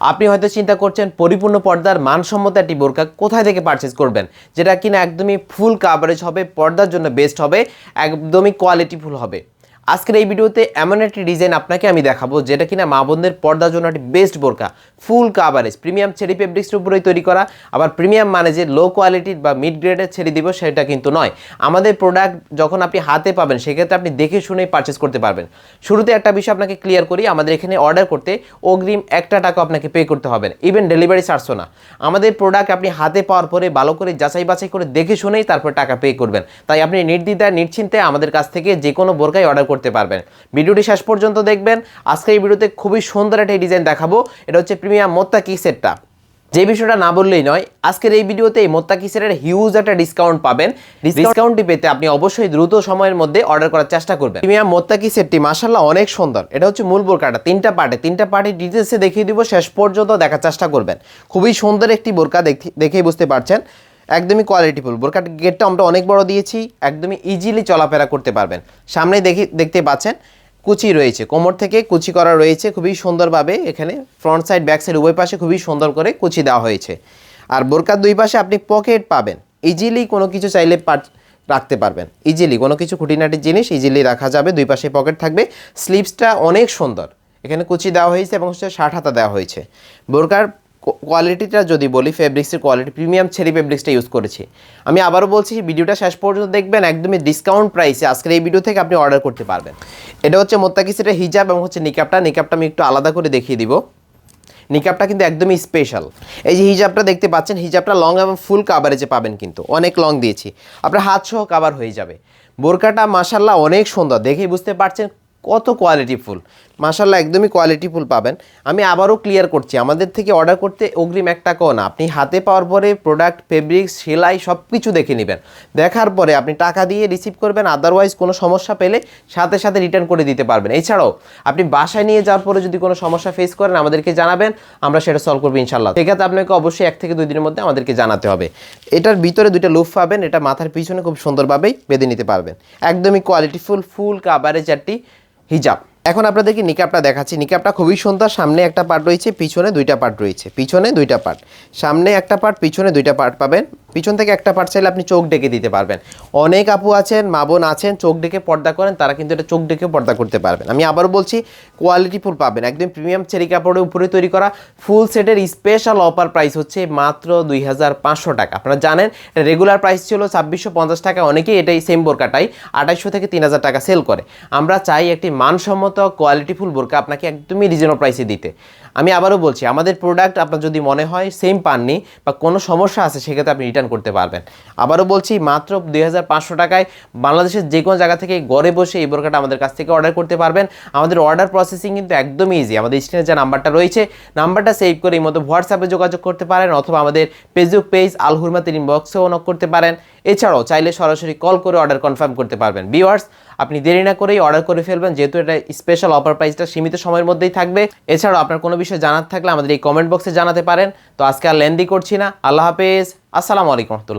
আপনি হয়তো চিন্তা করছেন, পরিপূর্ণ পর্দার মানসম্মত একটি বোরকা কোথায় থেকে পারচেস করবেন? যেটা কিনা একদমই ফুল কাভারেজ হবে, পর্দার জন্য বেস্ট হবে, একদমই কোয়ালিটিফুল হবে। আজকের এই ভিডিওতে এমন একটি ডিজাইন আপনাকে আমি দেখাবো, যেটা কিনা মা বোনদের পর্দার জন্য একটি বেস্ট বোরকা ফুল কাভারেজ প্রিমিয়াম ছেড়ি ফেব্রিক্সের উপরেই তৈরি করা। আবার প্রিমিয়াম মানে যে লো কোয়ালিটির বা মিড গ্রেডের ছেড়ে দিব, সেটা কিন্তু নয়। আমাদের প্রোডাক্ট যখন আপনি হাতে পাবেন, সেক্ষেত্রে আপনি দেখে শুনেই পারচেস করতে পারবেন। শুরুতে একটা বিষয় আপনাকে ক্লিয়ার করি, আমাদের এখানে অর্ডার করতে অগ্রিম একটা টাকা আপনাকে পে করতে হবে। ইভেন ডেলিভারি চার্জও না। আমাদের প্রোডাক্ট আপনি হাতে পাওয়ার পরে ভালো করে যাচাই বাছাই করে দেখে শুনেই তারপর টাকা পে করবেন। তাই আপনি নির্দ্বিধায়, নিশ্চিন্তে আমাদের কাছ থেকে যে কোনো বোরকাই অর্ডার করতে পারবেন। ভিডিওটি শেষ পর্যন্ত দেখবেন। আজকের এই ভিডিওতে খুবই সুন্দর একটা ডিজাইন দেখাবো। এটা হচ্ছে প্রিমিয়াম মোত্তা কি সেটটা। যে বিষয়টা না বললেই নয় আজকের এই ভিডিওতে এই মোত্তা কিসের হিউজ একটা ডিসকাউন্ট পাবেন। ডিসকাউন্টটি পেতে আপনি অবশ্যই দ্রুত সময়ের মধ্যে অর্ডার করার চেষ্টা করবেন। প্রিমিয়াম মোত্তা কি সেটটি মাসাল্লাহ অনেক সুন্দর। এটা হচ্ছে মূল বোরকাটা তিনটা পার্টে তিনটা পার্টি ডিটেলসে দেখিয়ে দিব শেষ পর্যন্ত দেখার চেষ্টা করবেন। খুবই সুন্দর একটি বোরকা দেখে- দেখেই বুঝতে পারছেন। একদমই কোয়ালিটিফুল বোরকার গেটটা আমরা অনেক বড় দিয়েছি, একদমই ইজিলি চলাফেরা করতে পারবেন। সামনে দেখি, দেখতে পাচ্ছেন, কুচি রয়েছে। কোমর থেকে কুচি করা রয়েছে, খুবই সুন্দরভাবে এখানে ফ্রন্ট সাইড ব্যাক সাইড উভয় পাশে খুবই সুন্দর করে কুচি দেওয়া হয়েছে। আর বোরকার দুই পাশে আপনি পকেট পাবেন। ইজিলি কোনো কিছু চাইলে রাখতে পারবেন। ইজিলি কোনো কিছু খুঁটিনাটি জিনিস ইজিলি রাখা যাবে, দুই পাশে পকেট থাকবে। স্লিপসটা অনেক সুন্দর। এখানে কুচি দেওয়া হয়েছে এবং হচ্ছে ষাট হাতা দেওয়া হয়েছে। বোরকার কোয়ালিটিটা যদি বলি ফেব্রিক্সের কোয়ালিটি প্রিমিয়াম ছেড়ি ফেব্রিক্সটা ইউজ করেছি। আমি আবারও বলছি, ভিডিওটা শেষ পর্যন্ত দেখবেন, একদমই ডিসকাউন্ট প্রাইসে আজকের এই ভিডিও থেকে আপনি অর্ডার করতে পারবেন। এটা হচ্ছে মোত্তাকিসের হিজাব এবং হচ্ছে নিকাপটা নিকাপটা আমি একটু আলাদা করে দেখিয়ে দিব। নিকাপটা কিন্তু একদমই স্পেশাল এই যে হিজাবটা দেখতে পাচ্ছেন হিজাবটা লং এবং ফুল কাভারেজে পাবেন কিন্তু। অনেক লং দিয়েছি। আপনার হাত সহ কাভার হয়ে যাবে। বোরকাটা মাসাল্লাহ অনেক সুন্দর। দেখেই বুঝতে পারছেন কত কোয়ালিটিফুল মাসাল্লাহ একদমই কোয়ালিটিফুল পাবেন। আমি আবারও ক্লিয়ার করছি, আমাদের থেকে অর্ডার করতে অগ্রিম এক টাকাও না। আপনি হাতে পাওয়ার পরে প্রোডাক্ট ফেব্রিক্স সেলাই সব কিছু দেখে নেবেন। দেখার পরে আপনি টাকা দিয়ে রিসিভ করবেন আদারওয়াইজ কোনো সমস্যা পেলে সাথে সাথে রিটার্ন করে দিতে পারবেন। এছাড়াও আপনি বাসায় নিয়ে যাওয়ার পরে যদি কোনো সমস্যা ফেস করেন, আমাদেরকে জানাবেন, আমরা সেটা সলভ করব ইনশাল্লাহ সেক্ষেত্রে আপনাকে অবশ্যই এক থেকে দুই দিনের মধ্যে আমাদেরকে জানাতে হবে। এটার ভিতরে দুইটা লুফ পাবেন, এটা মাথার পিছনে খুব সুন্দরভাবেই বেঁধে নিতে পারবেন। একদমই কোয়ালিটিফুল ফুল কাভারেজ একটি হিজাব। এখন আপনাদেরকে নিকাপটা দেখাচ্ছি। নিকাপটা খুবই সুন্দর। সামনে একটা পার্ট রয়েছে, পিছনে দুইটা পার্ট রয়েছে। পিছনে দুইটা পার্ট সামনে একটা পার্ট পিছনে দুইটা পার্ট পাবেন। পিছন থেকে একটা পার্ট চাইলে আপনি চোখ ডেকে দিতে পারবেন। অনেক আপু আছেন, মা বোন আছেন, চোখ ডেকে পর্দা করেন, তারা কিন্তু এটা চোখ ডেকে পর্দা করতে পারবেন। আমি আবারও বলছি কোয়ালিটিফুল পাবেন। একদম প্রিমিয়াম চেরি কাপড়ের উপরে তৈরি করা ফুল সেটের স্পেশাল অফার প্রাইস হচ্ছে মাত্র দুই হাজার পাঁচশো টাকা। আপনারা জানেন রেগুলার প্রাইস ছিল ছাব্বিশশো টাকা অনেকেই এটাই সেম বোরকাটাই, আঠাইশশো থেকে তিন হাজার টাকা সেল করে। আমরা চাই একটি মানসম্মত কোয়ালিটিফুল বোরকা আপনাকে একদমই রিজনেবল প্রাইসে দিতে। আমি আবারও বলছি, আমাদের প্রোডাক্ট আপনার যদি মনে হয় সেম পাননি বা কোনো সমস্যা আছে, সেক্ষেত্রে আপনি রিটার্ন করতে পারবেন। আবারও বলছি, মাত্র দুই হাজার পাঁচশো টাকায় বাংলাদেশের যে কোনো জায়গা থেকে ঘরে বসে এই বোরকাটা আমাদের কাছ থেকে অর্ডার করতে পারবেন। আমাদের অর্ডার প্রসেসিং কিন্তু একদমই ইজি আমাদের স্ক্রিনে যে নাম্বারটা রয়েছে নাম্বারটা সেভ করে এই মতো হোয়াটসঅ্যাপে যোগাযোগ করতে পারেন অথবা আমাদের ফেসবুক পেজ আল হুরমাতের ইনবক্সেও নক করতে পারেন। এছাড়াও চাইলে সরাসরি কল করে অর্ডার কনফার্ম করতে পারবেন। ভিউয়ার্স আপনি দেরি না করেই অর্ডার করে ফেলবেন, যেহেতু এটা স্পেশাল অফার প্রাইসটা সীমিত সময়ের মধ্যেই থাকবে। এছাড়াও আপনার কোনো বিষয় জানার থাকলে আমাদের এই কমেন্ট বক্সে জানাতে পারেন। তো আজকে আর লেন্দি করছি না। আল্লাহ হাফেজ। আসসালামু আলাইকুম রহমতুল্লাহ।